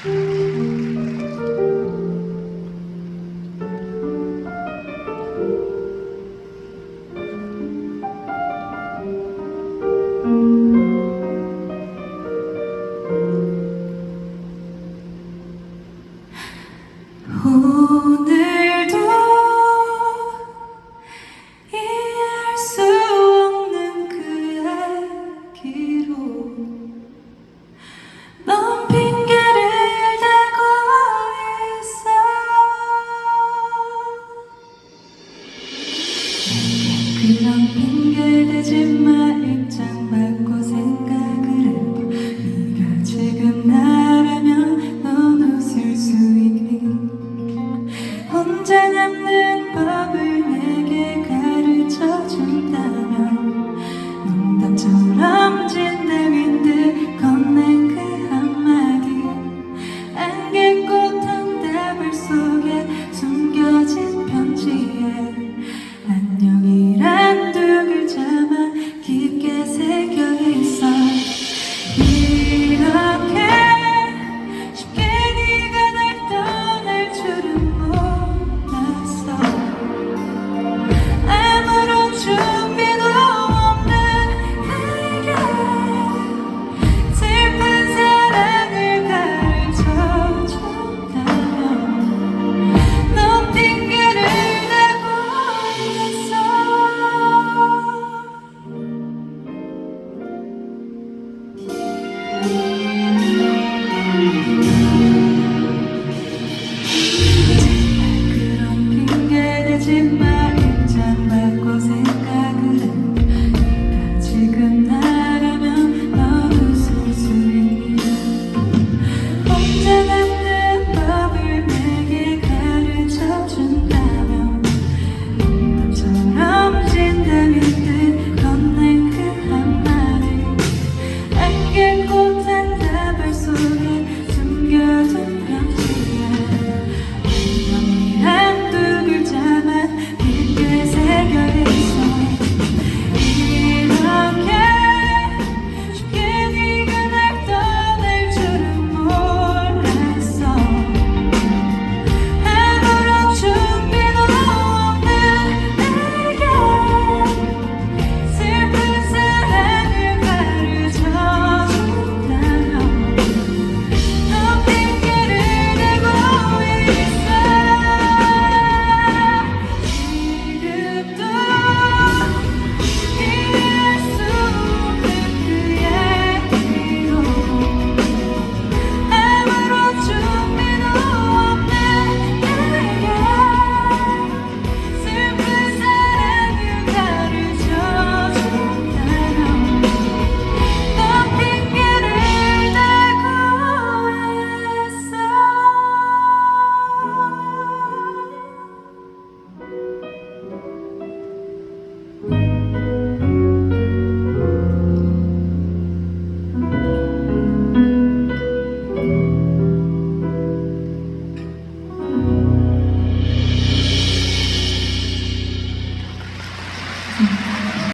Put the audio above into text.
오늘도 이해할 수 없는 그 아기로 언제 남는 밥을 내게 가르쳐준다.